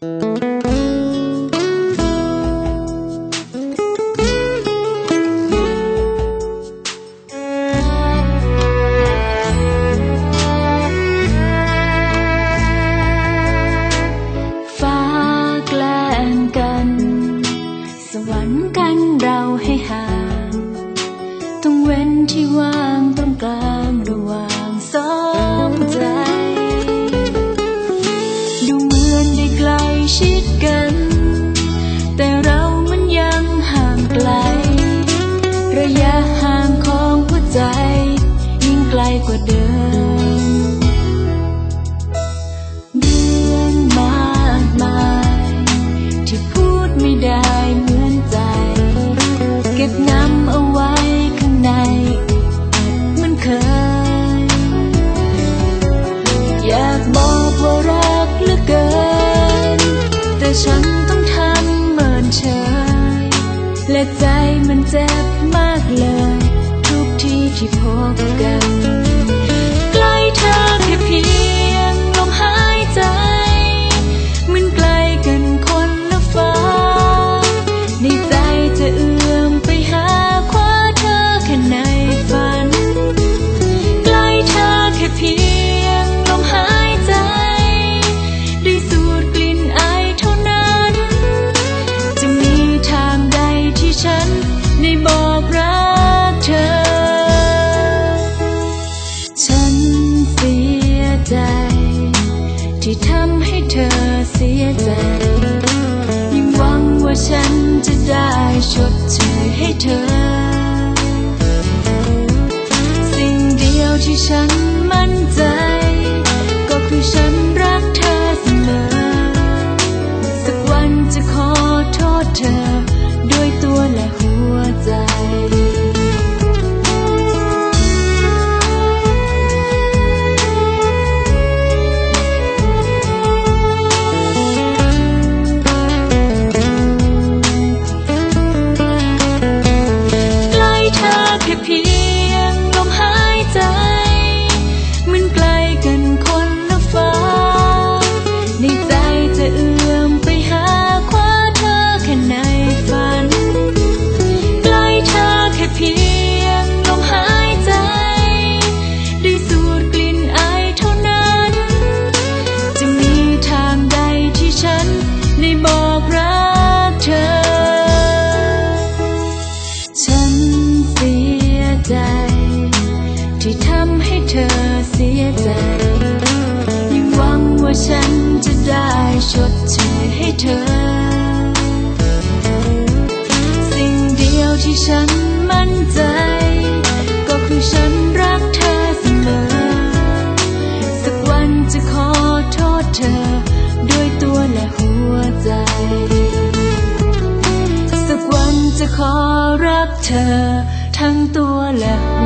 กันเราให้ห่าง ต้องเว้นที่ว่างตรงกลาง กว่าเดิมรื่องมากมายที่พูดไม่ได้เหมือนใจ เก็บงำเอาไว้ข้างในมันเคย อยากบอกว่ารักเหลือเกิน แต่ฉัน ชดเชยให้เธอ สิ่งเดียวที่ฉัน ใจ ที่ทำให้เธอเสียใจ ยังหวังว่าฉันจะได้ชดเชยให้เธอ สิ่งเดียวที่ฉันมั่นใจ ก็คือฉันรักเธอเสมอ สักวันจะขอโทษเธอ ด้วยตัวและหัวใจสักวันจะขอรักเธอ 尝多了。